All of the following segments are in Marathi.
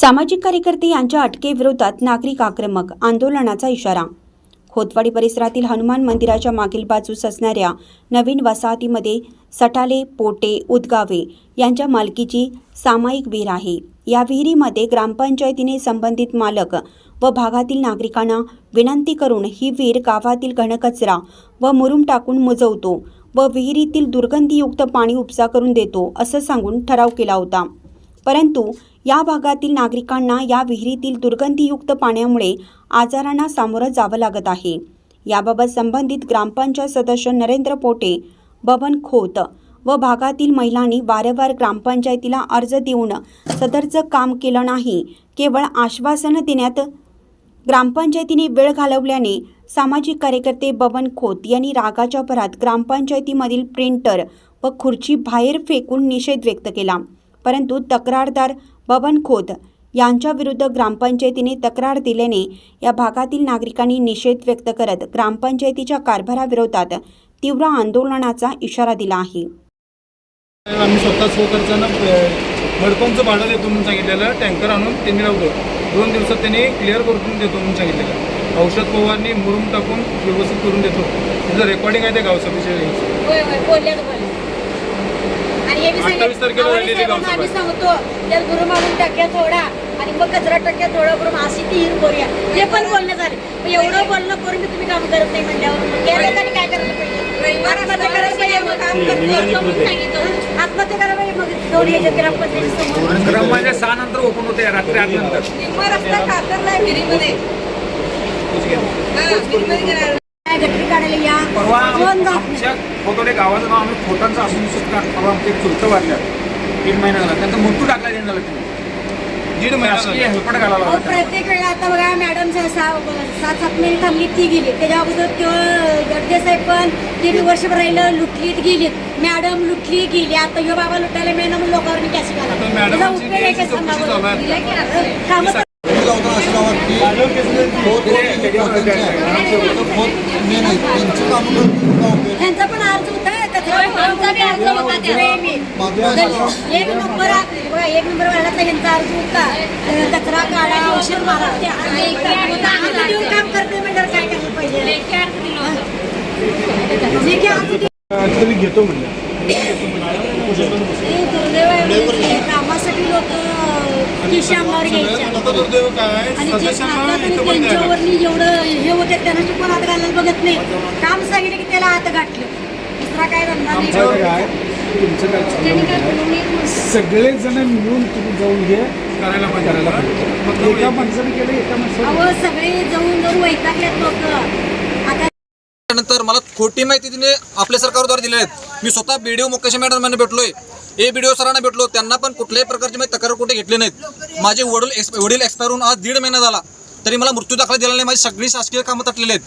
सामाजिक कार्यकर्ते यांच्या अटकेविरोधात नागरिक आक्रमक आंदोलनाचा इशारा. खोतवाडी परिसरातील हनुमान मंदिराच्या मागील बाजूस असणाऱ्या नवीन वसाहतीमध्ये सटाले पोटे उदगावे यांच्या मालकीची सामायिक विहीर आहे. या विहिरीमध्ये ग्रामपंचायतीने संबंधित मालक व भागातील नागरिकांना विनंती करून ही विहीर गावातील घनकचरा व मुरुम टाकून मुजवतो व विहिरीतील दुर्गंधीयुक्त पाणी उपसा करून देतो असं सांगून ठराव केला होता. परंतु या भागातील नागरिकांना या विहिरीतील दुर्गंधीयुक्त पाण्यामुळे आजारांना सामोरं जावं लागत आहे. याबाबत संबंधित ग्रामपंचायत सदस्य नरेंद्र पोटे बबन खोत व भागातील महिलांनी वारंवार ग्रामपंचायतीला अर्ज देऊन सदरचं काम केलं नाही केवळ आश्वासनं देण्यात ग्रामपंचायतीने वेळ घालवल्याने सामाजिक कार्यकर्ते बबन खोत यांनी रागाच्या भरात ग्रामपंचायतीमधील प्रिंटर व खुर्ची बाहेर फेकून निषेध व्यक्त केला. परंतु तक्रारदार बबन खोत यांच्या विरुद्ध ग्रामपंचायतीने तक्रार दिल्याने या भागातील नागरिकांनी निषेध व्यक्त करत ग्रामपंचायतीच्या कारभाराविरोधात तीव्र आंदोलनाचा इशारा दिला आहे. आम्ही स्वतः स्वखर्चानं मडपणचं भाडं देतो म्हणून सांगितलेलं टँकर आणून त्यांनी लावतो. दोन दिवसात त्यांनी क्लिअर करून देतो म्हणून सांगितलेलं. औषध फवारणी मुरुम टाकून व्यवस्थित करून देतो. त्याचं रेकॉर्डिंग आहे ते गावसभेच्या वेळी होय होय बोलले बोलले आणि हे बी अठ्ठावीस तारखेला आम्हाला झालेली साहेबांना गावसभा. आम्ही सांगतो त्यात गुरु मारून टाक्या थोडा आणि मग कचरा टाक्या थोडा करून अशी ती हिर करूया हे पण बोलणं झालं. मग एवढं बोलणं करून मी तुम्ही काम करत नाही म्हणल्यावर मग या लोकांनी काय करायला पाहिजे? आत्महत्या करायला पाहिजे मग. काम करतो आत्महत्या करायला पाहिजे मग. दोन याच्या ग्रामपंचायती समोर ग्रामपंचायत सहा नंतर ओपन होते रात्री आठ नंतर निम्मा रस्ता कातरला विहिरीमध्ये काय गटरी काढायला या परवा दोन जात आमच्या खोतोडे गावाचं नाव आम्ही खोटांचं असून सुद्धा परवा आमच्या एक चुलतं वाढल्या एक महिना झाला त्यांचा मृत्यू टाकला देणं झालं त्यांनी दीड महिना शासकीय झाला. हेल्पट घालायला अहो, लावला त्यांना. प्रत्येक वेळा आता बघा मॅडम सा- सा- सात सात महिने थांबली ती गेली त्याच्या अगोदर तो गडदे साहेब पण ते बी वर्षभर राहिलं लुटलीत गेलीत मॅडम लुटली गेली आता ह्यो बाबा लुटायला मिळणं म्हणून लोकांवर मी कॅश आता घाला मॅडमची उपयोग आहे का चौकशी सांगा चालू आहे. बरं? दिलं की आता? कामं खोत मेन. त्यांची कामं करून? ह्यांचा पण अर्ज होता कचरा आमचा बी अर्ज होता त्यावेळी मी. एक नंबर एक नंबर वाढायचा ह्यांचा अर्ज होता. कचरा काढा औषध मारा. अर्ज देऊन काम करते म्हणजे काय करायला पाहिजे? जे की अर्ज दे- ऍक्च्युली घेतो म्हणलं हे दुर्दैव आहे म्हणजे ते कामासाठी लोक अंगावर घ्यायच्या आणि जे खातात आणि एवढं हे होते त्यांना हात घालायला बघत नाही. काम सांगितलं की त्याला हात गाठलं दुसरा काय धंदा नाही. आहे? सगळेजण मिळून तुम्ही जाऊन हे करायला पाहिजे. करायला पाहिजे. एका माणसाने केलं एका माणसाने सगळे जाऊन जाऊन वैतागलेत लोक. आता त्यानंतर मला खोटी माहिती तिने आपल्या सरकारद्वारे दिली आहेत. मी स्वतः बी डी ओ मुकेश मॅडमांना भेटलोय. हे व्हिडिओ सरांना भेटलो त्यांना पण कुठल्याही प्रकारची मी तक्रार कुठे घेतली नाहीत. माझे वडील एक्स वडील एक्सपायर होऊन आज दीड महिना झाला. तरी मला मृत्यू दाखला दिला नाही माझी सगळी शासकीय कामं तटलेली आहेत.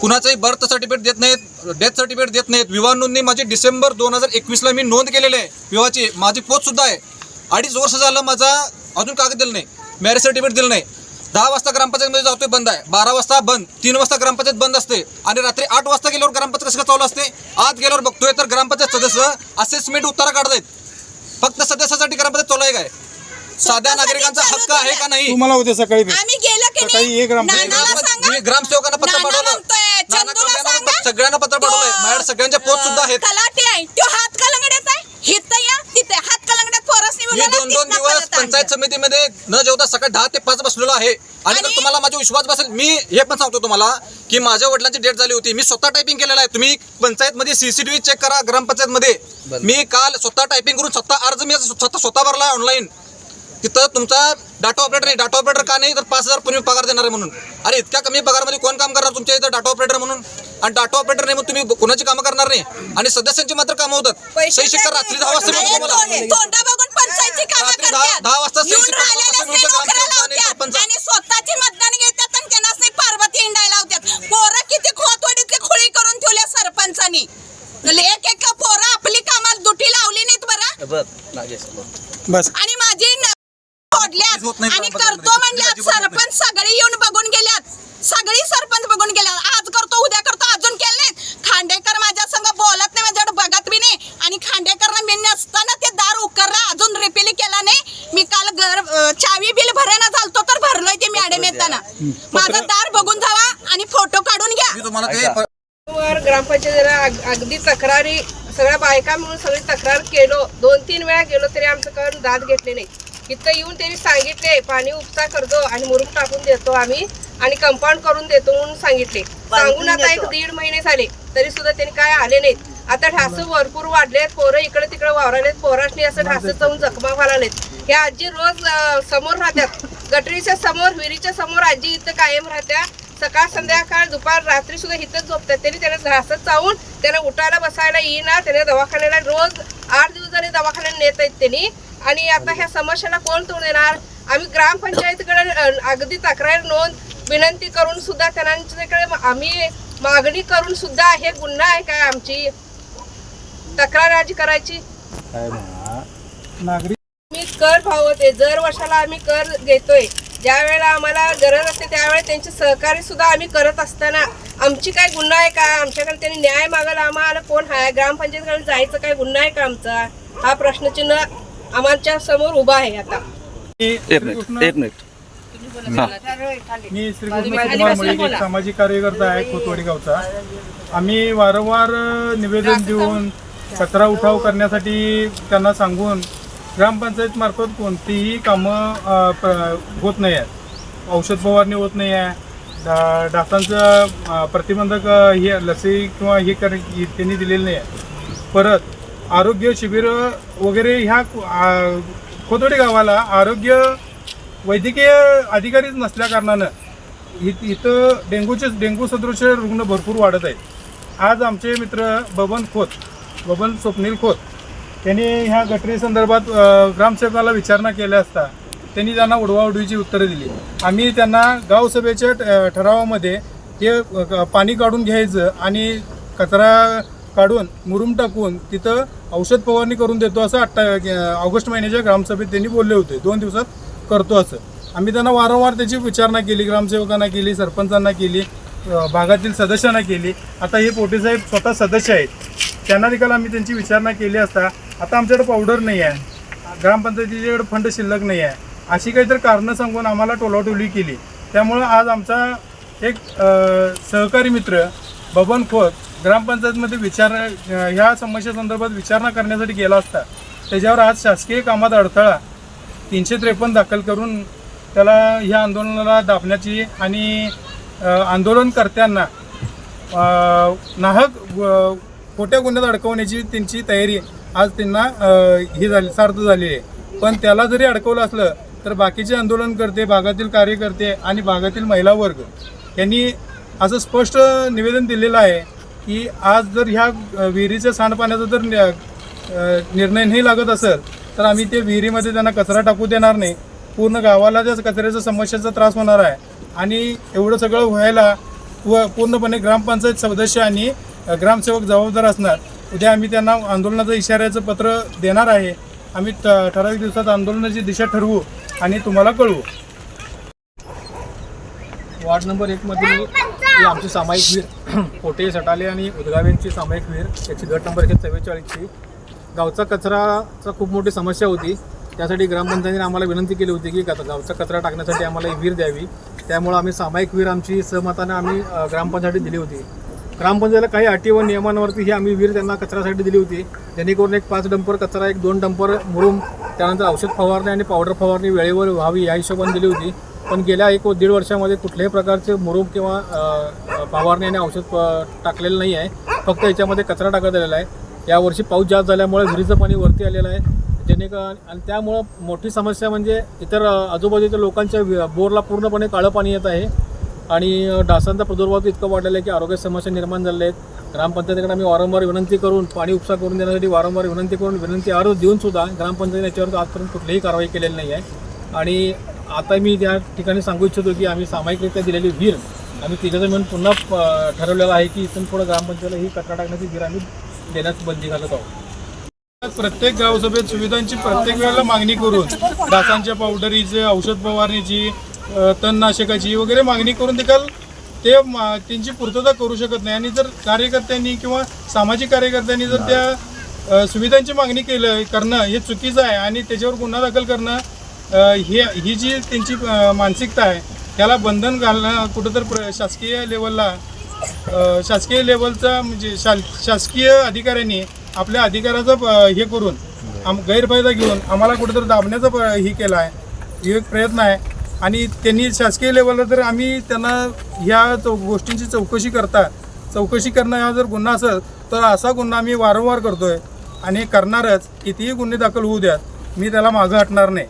कुणाचंही बर्थ सर्टिफिकेट देत नाहीत डेथ सर्टिफिकेट देत नाहीत. विवाह नोंदणी माझी डिसेंबर दोन हजार एकवीसला मी नोंद केलेली आहे. विवाहाची माझी पोचसुद्धा आहे. अडीच वर्ष झालं माझा अजून कागद दिलं नाही. मॅरेज सर्टिफिकेट दिलं नाही. दहा वाजता ग्रामपंचायतमध्ये जातोय बंद आहे. बारा वाजता बंद. तीन वाजता ग्रामपंचायत बंद असते. आणि रात्री आठ वाजता गेल्यावर ग्रामपंचायत कसं चालू असते? आत गेल्यावर बघतोय तर ग्रामपंचायत सदस्य असेसमेंट उत्तरा काढतायत फक्त सदस्यासाठी चालू आहे काय? साध्या नागरिकांचा हक्क आहे का नाही? तुम्हाला उद्या सकाळी भेट. आम्ही गेलो की सकाळी नाही? एक ग्राम- नानाला सांगा. मी ग्रामसेवकांना पत्र नाना पाठवलं. म्हणतोय, नाना चंदूला कल्याणाला सांगा. पत्र- सगळ्यांना पत्र पाठवलंय. माझ्याकडे सगळ्यांच्या पोच सुद्धा आहेत. तलाठी आहे तो हात कलंगड्यात आहे हिथं या तिथे हात कलंगड्यात पोरसनी मी दोन दोन दिवस पंचायत समितीमध्ये न जेवता सकाळी दहा ते पाच बसलेलो आहे. आणि जर तुम्हाला माझा विश्वास बसेल मी हे पण सांगतो तुम्हाला की माझ्या वडिलांची डेट झाली होती. मी स्वतः टायपिंग केलेलं आहे. तुम्ही पंचायत मध्ये सीसीटीव्ही चेक करा ग्रामपंचायत मध्ये मी काल स्वतः टायपिंग करून स्वतः अर्ज मी स्वतः स्वतः भरला ऑनलाईन तिथं तुमचा डाटा ऑपरेटर नाही. डाटा ऑपरेटर का नाही? तर पाच हजार पण पगार देणार आहे म्हणून. अरे इतक्या कमी पगारमध्ये कोण काम करणार तुमच्या इथं डाटा ऑपरेटर म्हणून? आणि डाटा ऑपरेटर नाही तुम्ही कोणाची कामं करणार नाही? आणि सदस्यांची मात्र कामं होतात. शिक्का रात्री दहा वाजता कामं रात्री दहा- करतात दहा वाजता येऊन राहिलेले? नोकऱ्या आणि सरपंच. लावतात आणि स्वतःची मतदान घेतात आणि त्यांना नाही पार्वती इंडायला लावतात पोरं किती खोतवाडीतली खोळी करून ठेवल्या सरपंचानी एक एक पोरं आपली कामाला दुटी लावली नाहीत बरं बस आणि माझी न- फोडल्यात होत नाही आणि. करतो म्हणल्यात अजिबात होत नाही. सरपंच सगळे येऊन बघून गेल्यात सगळी सरपंच बघून गेल्यात आज करतो उद्या करतो अजून केले नाहीत खांडेकर माझ्या संग बोलत नाही माझ्याकडे बघत बी नाही आणि खांडेकर मी नसताना ते दार उकरला अजून रिपेली केला नाही मी काल घर अं, चावी बिल भरण येताना माझं दार बघून जावा आणि फोटो काढून घ्या. मी तुम्हाला ते वर ग्रामपंचायतीला अग- अगदी तक्रारी सगळ्या बायका मिळून सगळी तक्रार केलो. दोन तीन वेळा गेलो तरी आमचं करून दाद घेतले नाही. इथं येऊन त्यांनी सांगितले पाणी उपसा करतो आणि मुरुम टाकून देतो आम्ही आणि कंपाऊंड करून देतो म्हणून सांगितले. सांगून आता एक दीड महिने झाले तरी सुद्धा त्यांनी काय आले नाहीत. आता ढास भरपूर वाढलेत पोरं इकडे तिकडे वावरालेत पोराशनी असं ढास जाऊन जखमा व्हायलेत ह्या आजी रोज अं, समोर राहतात. गटरीच्या समोर विहिरीच्या समोर आजी इथं कायम राहत्या. सकाळ संध्याकाळ दुपार रात्री सुद्धा इथंच झोपतात त्यांनी त्यांना घासत चावून त्यांना उठायला बसायला येईना. त्यांना दवाखान्याला रोज आठ दिवस झाले दवाखान्यात नेत आहेत त्यांनी. आणि आता ह्या समस्याला कोण तोड देणार? आम्ही ग्रामपंचायतीकडे अगदी तक्रार नोंद विनंती करून सुद्धा त्यांच्याकडे आम्ही मागणी करून सुद्धा हे गुन्हा आहे काय आमची? तक्रार आजी करायची? नागरिक कर भावते दर वर्षाला आम्ही कर घेतोय ज्या वेळेला आम्हाला गरज असते त्यावेळेस त्यांचे सहकार्य सुद्धा आम्ही करत असताना आमची काय गुन्हा आहे का? आमच्याकडे त्यांनी न्याय मागायला आम्हाला कोण आहे ग्रामपंचायतीकडे जायचं काय गुन्हा आहे का आमचा? हा प्रश्नचिन्ह आमच्यासमोर उभा आहे आता. एक मिनिट एक मिनिट. मी श्रीकृष्ण कुमार एक सामाजिक कार्यकर्ता आहे खोतवाडी गावचा. आम्ही वारंवार निवेदन देऊन कचरा उठाव करण्यासाठी त्यांना सांगून ग्रामपंचायत मार्फत कोणतीही कामं होत नाही आहेत. औषध फवारणी होत नाही आहे. डा डासांचं प्रतिबंधक हे लसी किंवा हे कर त्यांनी दिलेलं नाही आहे. परत आरोग्य शिबिर वगैरे ह्या आ, गावाला आरोग्य वैद्यकीय अधिकारीच नसल्या कारणानं इ- इथं डेंग्यूचे डेंग्यू सदृश रुग्ण भरपूर वाढत आहेत. आज आमचे मित्र बबन खोत बबन स्वप्नील खोत त्यांनी ह्या घटनेसंदर्भात ग्रामसेवकाला विचारणा केल्या असता त्यांनी त्यांना उडवाउडवीची उत्तरं दिली. आम्ही त्यांना गावसभेच्या ठ- ठरावामध्ये हे पाणी काढून घ्यायचं आणि कचरा काढून मुरुम टाकून तिथं औषध फवारणी करून देतो असं अठ्ठा ऑगस्ट महिन्याच्या ग्रामसभेत त्यांनी बोलले होते. दोन दिवसात करतो असं. आम्ही त्यांना वारंवार त्याची विचारणा केली ग्रामसेवकांना केली सरपंचांना केली भागातील सदस्यांना केली. आता हे पोटेसाहेब स्वतः सदस्य आहेत. त्यांना देखील आम्ही त्यांची विचारणा केली असता आता आमच्याकडे पावडर नाही आहे. ग्रामपंचायतीच्याकडे फंड शिल्लक नाही आहे. अशी काहीतरी कारणं सांगून आम्हाला टोलाटोली केली. त्यामुळं आज आमचा एक सहकारी मित्र बबन खोत ग्रामपंचायतमध्ये विचार ह्या समस्येसंदर्भात विचारणा करण्यासाठी गेला असता. त्याच्यावर आज शासकीय कामात अडथळा तीनशे त्रेपन्न दाखल करून त्याला ह्या आंदोलनाला दाबण्याची आणि आंदोलनकर्त्यांना नाहक खोट्या गुन्ह्यात अडकवण्याची त्यांची तयारी आज त्यांना ही झाली सार्थ झाली आहे. पण त्याला जरी अडकवलं असलं तर बाकीचे आंदोलनकर्ते भागातील कार्यकर्ते आणि भागातील महिला वर्ग. यांनी असं स्पष्ट निवेदन दिलेलं आहे की आज जर ह्या विहिरीच्या सांडपाण्याचा जर निर्णय नाही लागत असेल तर आम्ही ते विहिरीमध्ये त्यांना कचरा टाकू देणार नाही. पूर्ण गावाला त्या कचऱ्याच्या समस्येचा त्रास होणार आहे. आणि एवढं सगळं व्हायला व पूर्णपणे ग्रामपंचायत सदस्य आणि ग्रामसेवक जबाबदार असणार. उद्या आम्ही त्यांना आंदोलनाचं इशाऱ्याचं पत्र देणार आहे. आम्ही ठ- ठराविक दिवसात आंदोलनाची दिशा ठरवू आणि तुम्हाला कळवू. वार्ड नंबर एकमधील ही आमची सामायिक विहीर पोटे सटाले आणि उदगावेंची सामायिक विहीर याची गट नंबर एकशे चव्वेचाळीसची. गावचा कचराचा खूप मोठी समस्या होती. त्यासाठी ग्रामपंचायतीने आम्हाला विनंती केली होती की गावचा कचरा टाकण्यासाठी आम्हाला ही विहीर द्यावी. त्यामुळं आम्ही सामायिक विहीर आमची सहमताने आम्ही अ, ग्रामपंचायतीला दिली होती. ग्रामपंचायतीला काही अटी व नियमांवरती ही आम्ही विहीर त्यांना कचऱ्यासाठी दिली होती. जेणेकरून एक पाच डंपर कचरा एक दोन डंपर मुरुम त्यानंतर औषध फवारणी आणि पावडर फवारणी वेळेवर व्हावी या हिशोबाने दिली होती. पण गेल्या एक व दीड वर्षामध्ये कुठल्याही प्रकारचे मुरुम किंवा फवारणी आणि औषध टाकलेलं नाही आहे. फक्त याच्यामध्ये कचरा टाकत आलेला आहे. यावर्षी पाऊस जास्त झाल्यामुळे विहिरीचं पाणी वरती आलेलं आहे. जेणेकरून आणि त्यामुळं मोठी समस्या म्हणजे इतर आजूबाजूच्या लोकांच्या बोरला पूर्णपणे काळं पाणी येत आहे. आणि डासांचा प्रादुर्भाव इतका वाढलेला आहे की आरोग्य समस्या निर्माण झालेल्या आहेत. ग्रामपंचायतीकडे आम्ही वारंवार विनंती करून पाणी उपसा करून देण्यासाठी वारंवार विनंती करून विनंती अर्ज देऊन सुद्धा ग्रामपंचायतीने याच्यावर आजपर्यंत कुठलीही कारवाई केलेली नाही आहे. आणि आता मी त्या ठिकाणी सांगू इच्छितो की आम्ही सामायिकरित्या दिलेली विहीर आम्ही तिच्याचं म्हणून पुन्हा ठरवलेलं आहे की इथून पुढं ग्रामपंचायतीला ही कचरा टाकण्याची विहीर आम्ही देण्यास बंदी घालत आहोत. प्रत्येक गावसभेत सुविधांची प्रत्येक वेळेला मागणी करून डासांच्या पावडरीची औषध फवारणीची तणनाशकाची वगैरे मागणी करून देखील ते मा- त्यांची पूर्तता करू शकत नाही. आणि जर कार्यकर्त्यांनी किंवा सामाजिक कार्यकर्त्यांनी जर त्या सुविधांची मागणी केलं करणं हे चुकीचं आहे आणि त्याच्यावर गुन्हा दाखल करणं हे ही जी त्यांची मानसिकता आहे त्याला बंधन घालणं कुठंतर प्र शासकीय लेवलला शासकीय लेवलचा म्हणजे शाल शासकीय अधिकाऱ्यांनी आपल्या अधिकाराचा प- हे करून आम गैरफायदा घेऊन आम्हाला कुठंतरी दाबण्याचा प- हे केला आहे. हे एक प्रयत्न आहे. आणि त्यांनी शासकीय लेवलला तर आम्ही त्यांना ह्या चौ गोष्टींची चौकशी करता चौकशी करणं हा जर गुन्हा असेल तर असा गुन्हा आम्ही वारंवार करतोय. आणि करणारच कितीही गुन्हे दाखल होऊ द्यात मी त्याला मागं हटणार नाही.